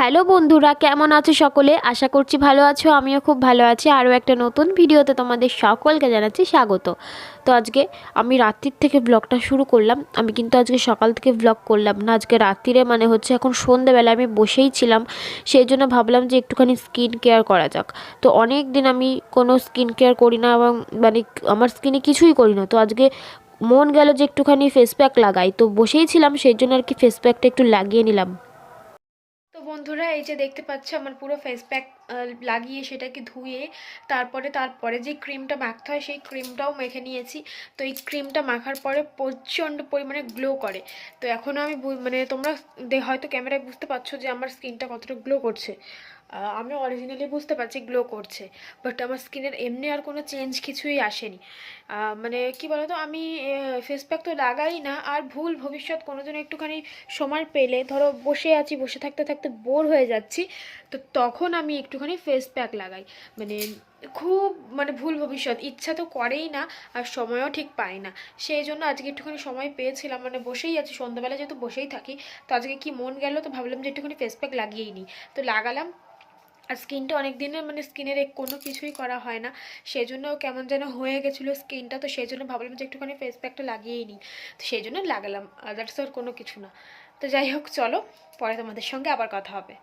Hello বন্ধুরা, কেমন আছো সকলে? আশা করছি ভালো আছো, আমিও খুব ভালো আছি। আরও একটা নতুন ভিডিওতে তোমাদের সকলকে জানাচ্ছি স্বাগত। তো আজকে আমি রাত্রির থেকে ব্লগটা শুরু করলাম। আমি কিন্তু আজকে সকাল থেকে ব্লগ করলাম না, আজকে রাত্রিরে মানে হচ্ছে এখন সন্ধেবেলা আমি বসেই ছিলাম। সেই জন্য ভাবলাম যে একটুখানি স্কিন কেয়ার করা যাক। তো অনেক দিন আমি কোনো স্কিন কেয়ার করি না এবং মানে আমার স্কিনে কিছুই করি না। তো আজকে মন গেল যে একটুখানি ফেস প্যাক লাগাই। তো বসেই ছিলাম, সেই জন্য আর কি ফেস প্যাকটা একটু লাগিয়ে নিলাম। বন্ধুরা, এই যে দেখতে পাচ্ছ আমার পুরো ফেস প্যাক লাগিয়ে সেটাকে ধুয়ে তারপরে তারপরে যে ক্রিমটা মাখতে হয় সেই ক্রিমটাও মেখে নিয়েছি। তো এই ক্রিমটা মাখার পরে প্রচণ্ড পরিমাণে গ্লো করে। তো এখনও আমি মানে তোমরা হয়তো ক্যামেরায় বুঝতে পারছ যে আমার স্কিনটা কতটা গ্লো করছে। আমি অরিজিনালি বুঝতে পারছি গ্লো করছে বাট আমার স্কিনের এমনি আর কোনো চেঞ্জ কিছুই আসেনি। মানে কি বলতো, আমি ফেস প্যাক তো লাগাই না, আর ভুল ভবিষ্যৎ কোনো দিন একটুখানি সময় পেলে, ধরো বসে আছি, বসে থাকতে থাকতে বোর হয়ে যাচ্ছি, তো তখন আমি একটুখানি ফেস প্যাক লাগাই। মানে খুব মানে ভুল ভবিষ্যৎ, ইচ্ছা তো করেই না, আর সময়ও ঠিক পাই না। সেই জন্য আজকে একটুখানি সময় পেয়েছিলাম মানে বসেই আছি, সন্ধ্যাবেলা যেহেতু বসেই থাকি, তো আজকে কি মন গেল, তো ভাবলাম যে একটুখানি ফেস প্যাক লাগিয়েই নিই। তো লাগালাম আর স্কিনটা অনেক দিনের মানে স্কিনের কোনো কিছুই করা হয় না। সেই জন্য কেমন যেন হয়ে গেছিল স্কিনটা, তো সেই জন্য ভাবলাম যে একটুখানি ফেস প্যাকটা লাগিয়েই নিই। তো সেই জন্য লাগালাম আদার্স আর কোনো কিছু না। তো যাই হোক, চলো, পরে তোমাদের সঙ্গে আবার কথা হবে।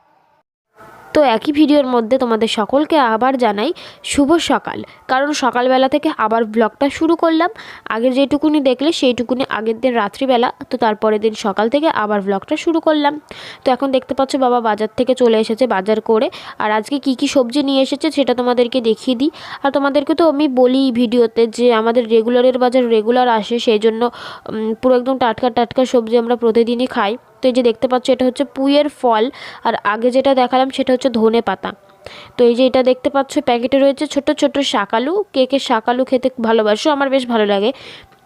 তো একই ভিডিওর মধ্যে তোমাদের সকলকে আবার জানাই শুভ সকাল। কারণ সকালবেলা থেকে আবার ব্লগটা শুরু করলাম। আগের যেটুকুনি দেখলে সেইটুকুনি আগের দিন রাত্রিবেলা, তো তারপরের দিন সকাল থেকে আবার ব্লগটা শুরু করলাম। তো এখন দেখতে পাচ্ছ বাবা বাজার থেকে চলে এসেছে বাজার করে। আর আজকে কি কি সবজি নিয়ে এসেছে সেটা তোমাদেরকে দেখিয়ে দিই। আর তোমাদেরকে তো আমি বলি ভিডিওতে যে আমাদের রেগুলারের বাজার রেগুলার আসে, সেই জন্য পুরো একদম টাটকা টাটকা সবজি আমরা প্রতিদিনই খাই। তো এই যে দেখতে পাচ্ছ, এটা হচ্ছে পুইয়ের ফল। আর আগে যেটা দেখালাম, সেটা হচ্ছে ধনে পাতা। তো এই যে এটা দেখতে পাচ্ছ, প্যাকেটে রয়েছে ছোট ছোট শাকালু। কে কে শাকালু খেতে ভালোবাসো, আমার বেশ ভালো লাগে।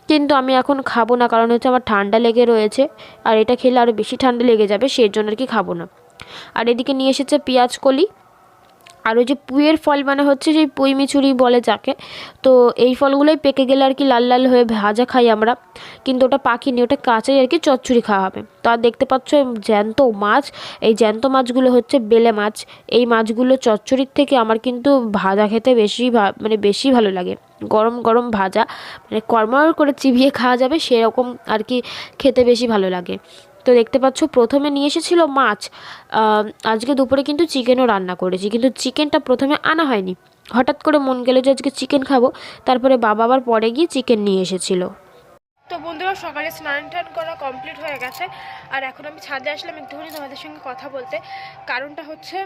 কিন্তু আমি এখন খাব না, কারণ হচ্ছে আমার ঠান্ডা লেগে রয়েছে। আর এটা খেলে আরও বেশি ঠান্ডা লেগে যাবে, সেই জন্য আর কি খাব না। আর এদিকে নিয়ে এসেছে পেঁয়াজ কলি। আর ওই যে পুইয়ের ফল মানে হচ্ছে সেই পুঁই মিচুরি বলে যাকে, তো এই ফলগুলোই পেকে গেলে আর কি লাল লাল হয়ে ভাজা খাই আমরা। কিন্তু ওটা পাখিনি ওটা কাঁচাই আর কি চচ্চড়ি খাওয়া হবে। তো আর দেখতে পাচ্ছ জ্যান্ত মাছ, এই জ্যান্ত মাছগুলো হচ্ছে বেলে মাছ। এই মাছগুলো চচ্চড়ির থেকে আমার কিন্তু ভাজা খেতে বেশি মানে বেশি ভালো লাগে। গরম গরম ভাজা মানে কর্মর করে চিবিয়ে খাওয়া যাবে, সেরকম আর কি খেতে বেশি ভালো লাগে। তো দেখতে পাচ্ছ, প্রথমে নিয়ে এসেছিল মাছ। আজকে দুপুরে কিন্তু চিকেনও রান্না করেছি, কিন্তু চিকেনটা প্রথমে আনা হয়নি। হঠাৎ করে মন গেলো যে আজকে চিকেন খাব, তারপরে বাবা আবার পরে গিয়ে চিকেন নিয়ে এসেছিল। তো বন্ধুরা, সকালে স্নান টান করা কমপ্লিট হয়ে গেছে। আর এখন আমি ছাদে আসলাম একটুখানি তোমাদের সঙ্গে কথা বলতে। কারণটা হচ্ছে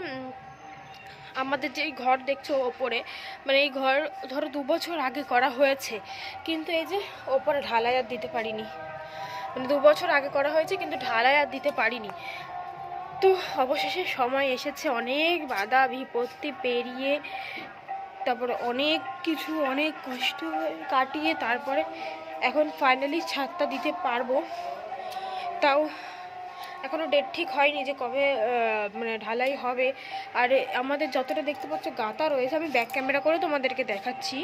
আমাদের যে এই ঘর দেখছ ওপরে মানে এই ঘর ধরো দু বছর আগে করা হয়েছে। কিন্তু এই যে ওপরে ঢালাই আর দিতে পারিনি। মানে দু বছর আগে করা হয়েছে, কিন্তু ঢালাই আর দিতে পারিনি। তো অবশেষে সময় এসেছে, অনেক বাধা, বিপত্তি পেরিয়ে, তারপরে অনেক কিছু, অনেক কষ্ট কাটিয়ে তারপরে এখন ফাইনালি ছাদটা দিতে পারব। তাও এখনও ডেট ঠিক হয়নি যে কবে মানে ঢালাই হবে। আর আমাদের যতটা দেখতে পাচ্ছ গাঁথা রয়েছে, আমি ব্যাক ক্যামেরা করে তোমাদেরকে দেখাচ্ছি।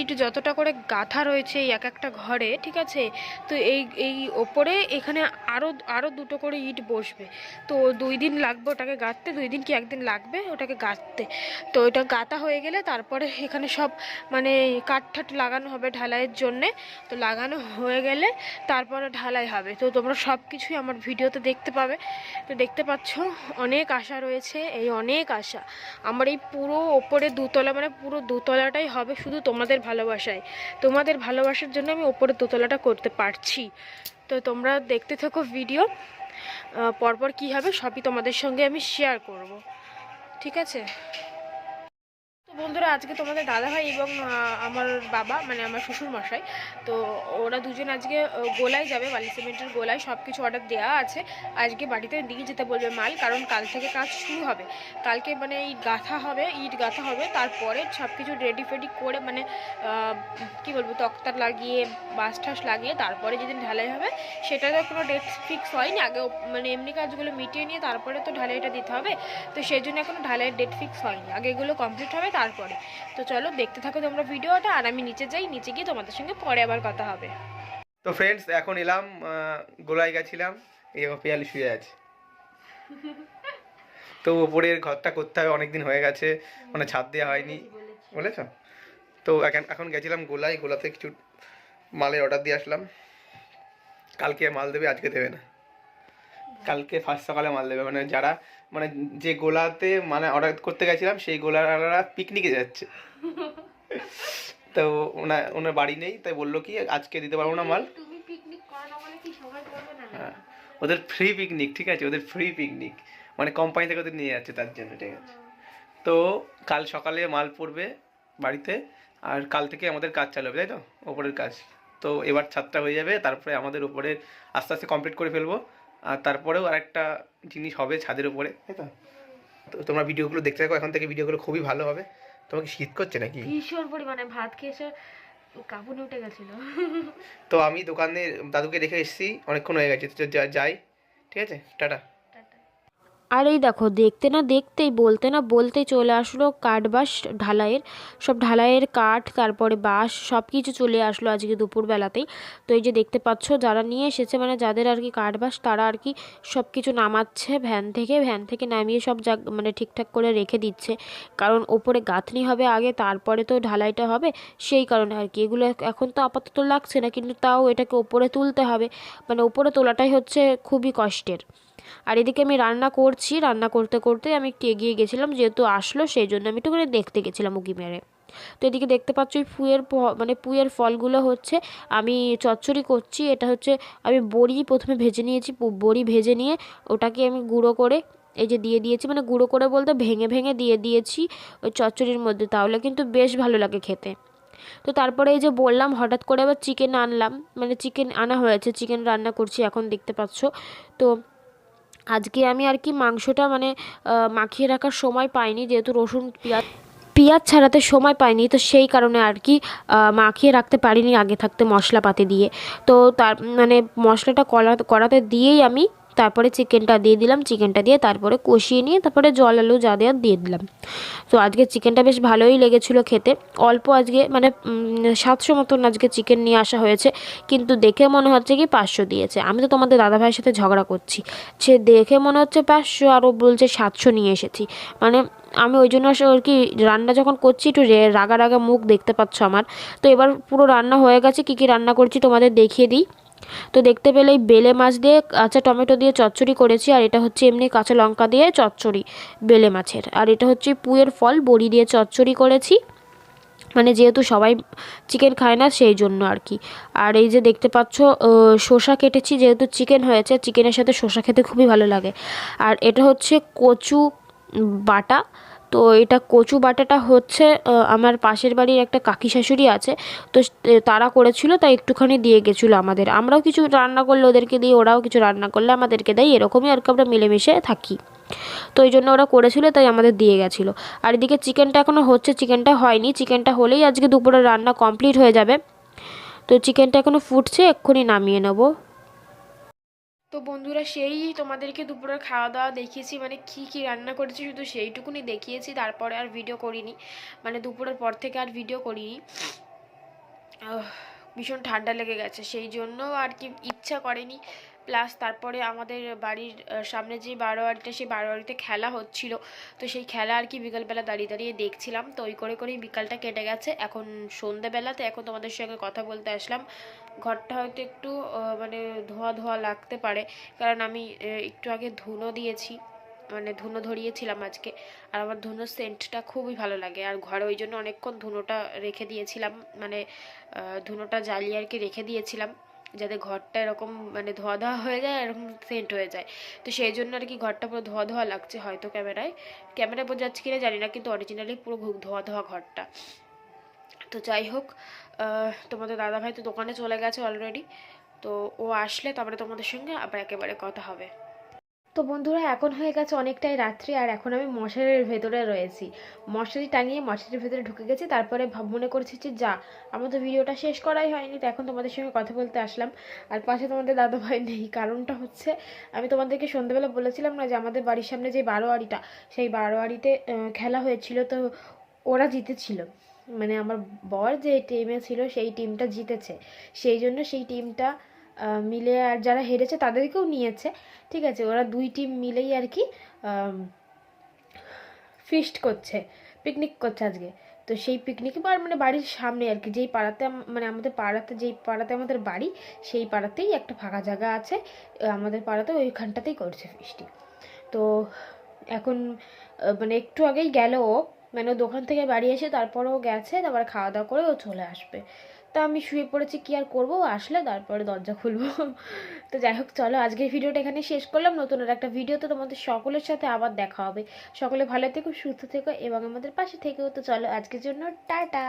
ইট যতটা করে গাঁথা রয়েছে এই এক একটা ঘরে, ঠিক আছে? তো এই এই ওপরে এখানে আরও আরও দুটো করে ইট বসবে। তো দুই দিন লাগবে ওটাকে গাঁথতে, দুই দিন কি একদিন লাগবে ওটাকে গাঁথতে। তো ওটা গাঁথা হয়ে গেলে তারপরে এখানে সব মানে কাঠ ঠাট লাগানো হবে ঢালাইয়ের জন্যে। তো লাগানো হয়ে গেলে তারপরে ঢালাই হবে। তো তোমরা সব কিছুই আমার ভিডিওতে দেখতে পাবে তো দেখতে পাচ্ছ, অনেক আশা রয়েছে, এই অনেক আশা। আমার এই পুরো ওপরে দুতলা মানে পুরো দুতলাটাই হবে শুধু তোমাদের ভালোবাসায়। তোমাদের ভালোবাসার জন্য আমি ওপরে দুতলাটা করতে পারছি। তো তোমরা দেখতে থাকো ভিডিও। পরপর কি হবে সবই তোমাদের সঙ্গে আমি শেয়ার করব। ঠিক আছে? বন্ধুরা, আজকে তোমাদের দাদাভাই এবং আমার বাবা মানে আমার শ্বশুর মশাই তো ওরা দুজন আজকে গোলায় যাবে, বালি সিমেন্টের গোলায় সব কিছু অর্ডার দেওয়া আছে। আজকে বাড়িতে নিয়ে যেতে বলবে মাল, কারণ কাল থেকে কাজ শুরু হবে। কালকে মানে ইট গাঁথা হবে ইট গাঁথা হবে, তারপরে সব কিছু রেডি ফেডি করে মানে কি বলব তক্তা লাগিয়ে বাস ঠাস লাগিয়ে, তারপরে যেদিন ঢালাই হবে সেটা তো কোনো ডেট ফিক্স হয়নি। আগে মানে এমনি কাজগুলো মিটিয়ে নিয়ে, তারপরে তো ঢালাইটা দিতে হবে। তো সেই জন্য এখনও ঢালাইয়ের ডেট ফিক্স হয়নি। আগে এগুলো কমপ্লিট হবে, তারপরে। তো চলো দেখতে থাকো তোমরা ভিডিওটা, আর আমি নিচে যাই, নিচে গিয়ে তোমাদের সঙ্গে পরে আবার কথা হবে। তো ফ্রেন্ডস এখন এলাম গোলায় গেছিলাম, এই পিয়ালি শুয়ে আছে। তো ওপরের ঘরটা করতে হবে, অনেকদিন হয়ে গেছে মানে ছাদ দেওয়া হয়নি। বলেছ? তো এখন এখন গেছিলাম গোলায়, গোলাতে কিছু মালের অর্ডার দিয়ে আসলাম। কালকে মাল দেবে, আজকে দেবে না। কালকে ফার্স্ট সকালে মাল দেবে মানে যারা মানে যে গোলাতে মানে অর্ডার করতে গেছিলাম সেই গোলারা পিকনিকে যাচ্ছে। তো ওনার ওনার বাড়ি নেই তাই বলল কি আজকে দিতে পারব না মাল। হ্যাঁ। ওদের ফ্রি পিকনিক ঠিক আছে? ওদের ফ্রি পিকনিক মানে কোম্পানি থেকে ওদের নিয়ে যাচ্ছে তার জন্য ঠিক আছে? তো কাল সকালে মাল পড়বে বাড়িতে আর কাল থেকে আমাদের কাজ চালু হবে তাই তো? ওপরের কাজ। তো এবার ছাদটা হয়ে যাবে তারপরে আমাদের উপরে আস্তে আস্তে কমপ্লিট করে ফেলব। আর তারপরেও আরেকটা জিনিস হবে ছাদের উপরে। তাই তো। তো তোমরা ভিডিওগুলো দেখতে থাকো এখন থেকে ভিডিওগুলো খুবই ভালো হবে। তোমাকে শীত করছে নাকি? ভীষণ পরিমাণে ভাত খেয়ে এসে কাপড় উঠে গেছিল। তো আমি দোকানে দাদুকে রেখে এসেছি অনেকক্ষণ হয়ে গেছে তো যা- যাই ঠিক আছে টাটা। আর এই দেখো, দেখতে না দেখতেই, বলতে না বলতেই চলে আসলো কাঠ বাস ঢালাইয়ের। সব ঢালাইয়ের কাঠ, তারপরে বাঁশ সব কিছু চলে আসলো আজকে দুপুরবেলাতেই। তো এই যে দেখতে পাচ্ছ, যারা নিয়ে এসেছে মানে যাদের আর কি কাঠ বাস তারা আর কি সব কিছু নামাচ্ছে ভ্যান থেকে। ভ্যান থেকে নামিয়ে সব যা মানে ঠিকঠাক করে রেখে দিচ্ছে। কারণ ওপরে গাঁথনি হবে আগে, তারপরে তো ঢালাইটা হবে। সেই কারণে আর কি। এগুলো এখন তো আপাতত লাগছে না, কিন্তু তাও এটাকে ওপরে তুলতে হবে। মানে ওপরে তোলাটাই হচ্ছে খুবই কষ্টের। আর এদিকে আমি রান্না করছি, রান্না করতে করতে আমি একটু এগিয়ে গেছিলাম, যেহেতু আসলো সেই জন্য আমি একটু করে দেখতে গেছিলাম উকি মেরে। তো এদিকে দেখতে পাচ্ছ ওই পুয়ের মানে পুয়ের ফলগুলো হচ্ছে, আমি চচ্চড়ি করছি, এটা হচ্ছে আমি বড়ি প্রথমে ভেজে নিয়েছি বড়ি ভেজে নিয়ে ওটাকে আমি গুঁড়ো করে, এই যে দিয়ে দিয়েছি মানে গুঁড়ো করে বলতে ভেঙে ভেঙে দিয়ে দিয়েছি ওই চচ্চড়ির মধ্যে, তাহলে কিন্তু বেশ ভালো লাগে খেতে। তো তারপরে এই যে বললাম, হঠাৎ করে আবার চিকেন আনলাম মানে চিকেন আনা হয়েছে চিকেন রান্না করছি এখন দেখতে পাচ্ছ। তো আজকে আমি আর কি মাংসটা মানে মাখিয়ে রাখার সময় পাইনি, যেহেতু রসুন, পেঁয়াজ পেঁয়াজ ছাড়াতে সময় পাইনি, তো সেই কারণে আর কি মাখিয়ে রাখতে পারিনি, আগে থাকতে মশলাপাতি দিয়ে। তো তার মানে মশলাটা কলা করাতে দিয়েই আমি তারপরে চিকেনটা দিয়ে দিলাম, চিকেনটা দিয়ে তারপরে কষিয়ে নিয়ে তারপরে জল আলু যা দেওয়ার দিয়ে দিলাম। তো আজকে চিকেনটা বেশ ভালোই লেগেছিলো খেতে। অল্প আজকে মানে সাতশো মতন আজকে চিকেন নিয়ে আসা হয়েছে, কিন্তু দেখে মনে হচ্ছে কি পাঁচশো দিয়েছে। আমি তো তোমাদের দাদাভাইয়ের সাথে ঝগড়া করছি। সে দেখে মনে হচ্ছে পাঁচশো, আর ও বলছে সাতশো নিয়ে এসেছি। মানে আমি ওই জন্য আর কি রান্না যখন করছি একটু রাগা রাগা মুখ দেখতে পাচ্ছ আমার। তো এবার পুরো রান্না হয়ে গেছে, কী কী রান্না করছি তোমাদের দেখিয়ে দিই। তো দেখতে পেলে বেলে মাছ দিয়ে কাঁচা টমেটো দিয়ে চচ্চড়ি করেছি, আর এটা হচ্ছে এমনি কাঁচা লঙ্কা দিয়ে চচ্চড়ি বেলে মাছের। আর এটা হচ্ছে পুয়ের ফল, বড়ি দিয়ে চচ্চড়ি করেছি। মানে যেহেতু সবাই চিকেন খায় না, সেই জন্য আর কি। আর এই যে দেখতে পাচ্ছ শসা কেটেছি, যেহেতু চিকেন হয়েছে, চিকেনের সাথে শসা খেতে খুবই ভালো লাগে। আর এটা হচ্ছে কচু বাটা তো এটা কচু বাটাটা হচ্ছে আমার পাশের বাড়ির একটা কাকি শাশুড়ি আছে, তো তারা করেছিল, তাই একটুখানি দিয়ে গেছিল আমাদের। আমরাও কিছু রান্না করলে ওদেরকে দিই, ওরাও কিছু রান্না করলে আমাদেরকে দেয়, এরকমই আর কি আমরা মিলেমিশে থাকি। তো এই জন্য ওরা করেছিল, তাই আমাদের দিয়ে গেছিল। আর এদিকে চিকেনটা এখনও হচ্ছে, চিকেনটা হয়নি। চিকেনটা হলেই আজকে দুপুরে রান্না কমপ্লিট হয়ে যাবে। তো চিকেনটা এখনও ফুটছে, এক্ষুনি নামিয়ে নেব। তো বন্ধুরা সেই তোমাদেরকে দুপুরের খাওয়া দাওয়া দেখিয়েছি মানে কি কি রান্না করেছি শুধু সেইটুকুনি দেখিয়েছি, তারপরে আর ভিডিও করিনি। মানে দুপুরের পর থেকে আর ভিডিও করিনি। ভীষণ ঠান্ডা লেগে গেছে, সেই জন্য আর কি ইচ্ছা করেনি। প্লাস তারপরে আমাদের বাড়ির সামনে যে বারোয়ারিটা, সেই বারোয়ারিতে খেলা হচ্ছিল। তো সেই খেলা আর কি বিকালবেলা দাঁড়িয়ে দাঁড়িয়ে দেখছিলাম। তো ওই করে করেই বিকালটা কেটে গেছে। এখন সন্ধেবেলাতে এখন তোমাদের সঙ্গে কথা বলতে আসলাম। ঘরটা হয়তো একটু মানে ধোয়া ধোয়া লাগতে পারে। কারণ আমি একটু আগে ধুনো দিয়েছি। মানে ধুনো ধরিয়েছিলাম আজকে। আর আমার ধুনোর সেন্টটা খুবই ভালো লাগে। আর ঘরে ওই জন্য অনেকক্ষণ ধুনোটা রেখে দিয়েছিলাম। মানে ধুনোটা জ্বালিয়ে আর কি রেখে দিয়েছিলাম। যাতে ঘরটা এরকম মানে ধোয়া ধোয়া হয়ে যায়, এরকম সেন্ট হয়ে যায়। তো সেই জন্য আর কি ঘরটা পুরো ধোয়া ধোয়া লাগছে হয়তো ক্যামেরায়। ক্যামেরায় বোঝা যাচ্ছে কিনা জানি না, কিন্তু অরিজিনালি পুরো ধোয়া ধোয়া ঘরটা। তো যাই হোক তোমাদের দাদাভাই তো দোকানে চলে গেছে অলরেডি তো ও আসলে তারপরে তোমাদের সঙ্গে আবার একেবারে কথা হবে। তো বন্ধুরা, এখন হয়ে গেছে অনেকটাই রাত্রি আর এখন আমি মশারির ভেতরে রয়েছি। মশারি টাঙিয়ে মশারির ভেতরে ঢুকে গেছি, তারপরে মনে করছি যে যা, আমার তো ভিডিওটা শেষ করাই হয়নি, তো এখন তোমাদের সঙ্গে কথা বলতে আসলাম। আর পাশে তোমাদের দাদাভাই নেই, কারণটা হচ্ছে আমি তোমাদেরকে সন্ধ্যেবেলা বলেছিলাম না যে আমাদের বাড়ির সামনে যে বারোয়ারিটা সেই বারোয়ারিতে খেলা হয়েছিল, তো ওরা জিতেছিল। মানে আমার বর যে টিমে ছিল, সেই টিমটা জিতেছে। সেই জন্য সেই টিমটা মিলে আর যারা হেরেছে তাদেরকেও নিয়েছে। ঠিক আছে, ওরা দুই টিম মিলেই আর কি ফিস্ট করছে পিকনিক করছে আজকে। তো সেই পিকনিক বার মানে বাড়ির সামনে আর কি, যেই পাড়াতে মানে আমাদের পাড়াতে, যেই পাড়াতে আমাদের বাড়ি, সেই পাড়াতেই একটা ফাঁকা জায়গা আছে। আমাদের পাড়াতে ওইখানটাতেই করছে ফিস্টি তো এখন মানে একটু আগেই গেল ও। মানে দোকান থেকে বাড়ি এসে তারপরেও গেছে, তারপরে খাওয়া দাওয়া করে ও চলে আসবে। তা আমি শুয়ে পড়েছি, কি আর করব? আসলে তারপরে দরজা খুলবো। তো যাই হোক, চলো আজকের ভিডিওটা এখানে শেষ করলাম। নতুন আর একটা ভিডিও তো তোমাদের সকলের সাথে আবার দেখা হবে। সকলে ভালো থেকো, সুস্থ থেকো এবং আমাদের পাশে থেকেও তো চলো আজকের জন্য টাটা!